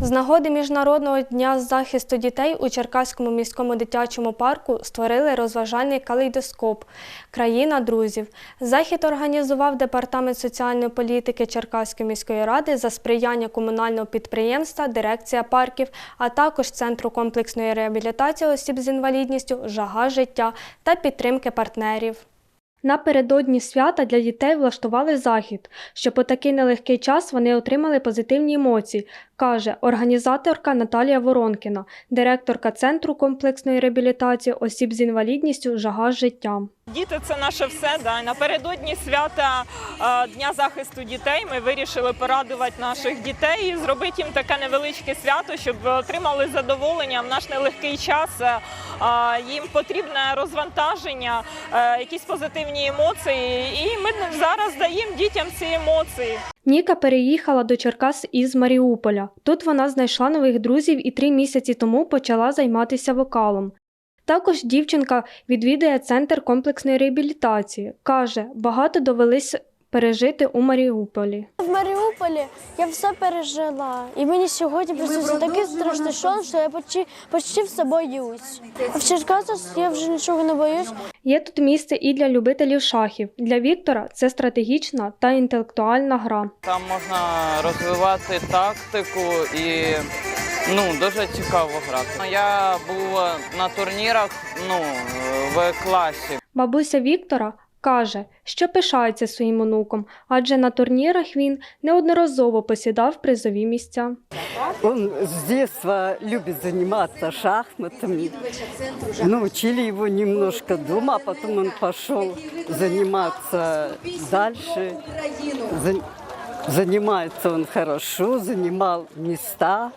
З нагоди Міжнародного дня захисту дітей у Черкаському міському дитячому парку створили розважальний калейдоскоп Країна друзів. Захід організував департамент соціальної політики Черкаської міської ради за сприяння комунального підприємства, дирекція парків, а також Центру комплексної реабілітації осіб з інвалідністю, жага життя та підтримки партнерів. Напередодні свята для дітей влаштували захід, щоб у такий нелегкий час вони отримали позитивні емоції, каже організаторка Наталія Воронкіна, директорка Центру комплексної реабілітації осіб з інвалідністю Жага життя. Діти це наше все. Да. Напередодні свята Дня захисту дітей ми вирішили порадувати наших дітей і зробити їм таке невеличке свято, щоб отримали задоволення в наш нелегкий час. Їм потрібне розвантаження, е, якісь позитивні емоції. І ми зараз даємо дітям ці емоції. Ніка переїхала до Черкас із Маріуполя. Тут вона знайшла нових друзів і три місяці тому почала займатися вокалом. Також дівчинка відвідує центр комплексної реабілітації. Каже, багато довелись пережити у Маріуполі. В Маріуполі я все пережила. І мені сьогодні приснився такий страшний сон, що я почти, почти все боюсь. А в Черкасах я вже нічого не боюсь. Є тут місце і для любителів шахів. Для Віктора це стратегічна та інтелектуальна гра. Там можна розвивати тактику і ну, дуже цікаво грати. Я був на турнірах ну, в класі. Бабуся Віктора каже, що пишається своїм онуком, адже на турнірах він неодноразово посідав призові місця. Он с детства любит заниматься шахматами. Научили его немножко дома, а потом он пошел заниматься дальше. За- Занимается он хорошо, занимал места.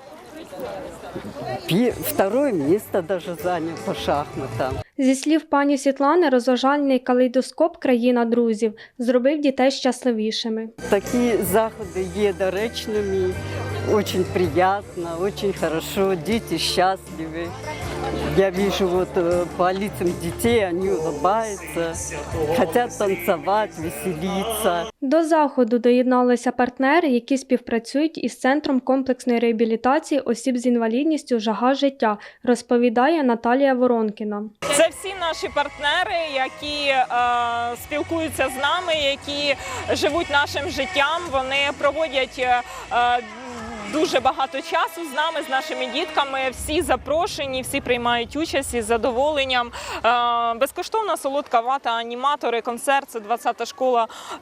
Пе- Второе место даже занял по шахматам. Зі слів пані Світлани, розважальний калейдоскоп Країна друзів зробив дітей щасливішими. Такі заходи є доречними, дуже приємно, очень хорошо, діти счастливы. Я вижу вот э, по лицам детей, они улыбаются, хотят танцевать, веселиться. До заходу доєдналися партнери, які співпрацюють із центром комплексної реабілітації осіб з інвалідністю Жага життя, розповідає Наталія Воронкіна. Це всі наші партнери, які е, спілкуються з нами, які живуть нашим життям. Вони проводять е, е, дуже багато часу з нами, з нашими дітками. Всі запрошені, всі приймають участь із задоволенням. Е, безкоштовна солодка вата, аніматори, концерт. Це 20-та школа, е,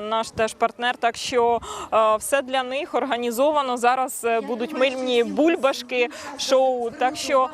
наш теж партнер. Так що е, все для них організовано. Зараз будуть мильні бульбашки, шоу. Так що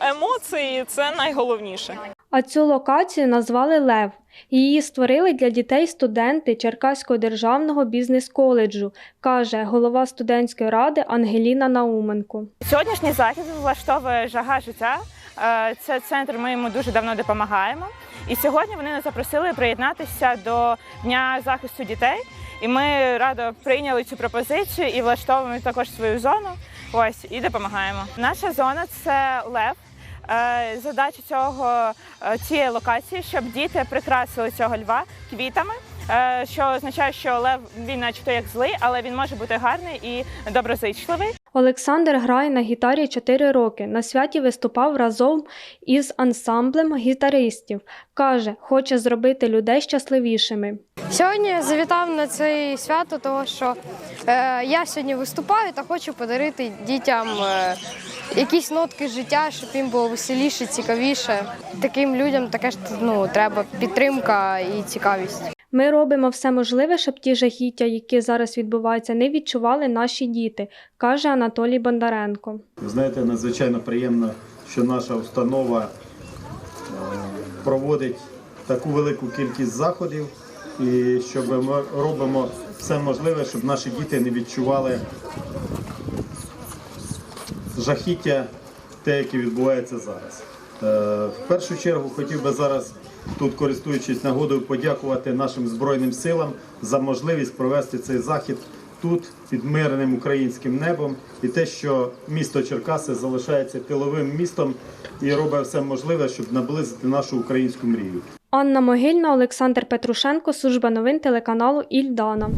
емоції це найголовніше. А цю локацію назвали Лев. Її створили для дітей студенти Черкаського державного бізнес-коледжу, каже голова студентської ради Ангеліна Науменко. Сьогоднішній захід влаштовує жага життя. Е, Це центр, ми йому дуже давно допомагаємо. І сьогодні вони нас запросили приєднатися до Дня захисту дітей. І ми радо прийняли цю пропозицію і влаштовуємо також свою зону. Ось і допомагаємо. Наша зона це лев. Е, Задача цього е, цієї локації, щоб діти прикрасили цього льва квітами. Е, Що означає, що лев він начебто як злий, але він може бути гарний і доброзичливий. Олександр грає на гітарі 4 роки. На святі виступав разом із ансамблем гітаристів. Каже, хоче зробити людей щасливішими. Сьогодні я завітав на це свято, тому що е, я сьогодні виступаю та хочу подарити дітям е, якісь нотки життя, щоб їм було веселіше, цікавіше. Таким людям таке ж ну, треба підтримка і цікавість. Ми робимо все можливе, щоб ті жахіття, які зараз відбуваються, не відчували наші діти, каже Анатолій Бондаренко. Ви знаєте, надзвичайно приємно, що наша установа е, проводить таку велику кількість заходів, і що ми робимо все можливе, щоб наші діти не відчували жахіття, те, яке відбувається зараз. Е, В першу чергу хотів би зараз, тут користуючись нагодою, подякувати нашим Збройним силам за можливість провести цей захід тут, під мирним українським небом, і те, що місто Черкаси залишається тиловим містом і робить все можливе, щоб наблизити нашу українську мрію. Анна Могильна, Олександр Петрушенко, служба новин телеканалу Ільдана.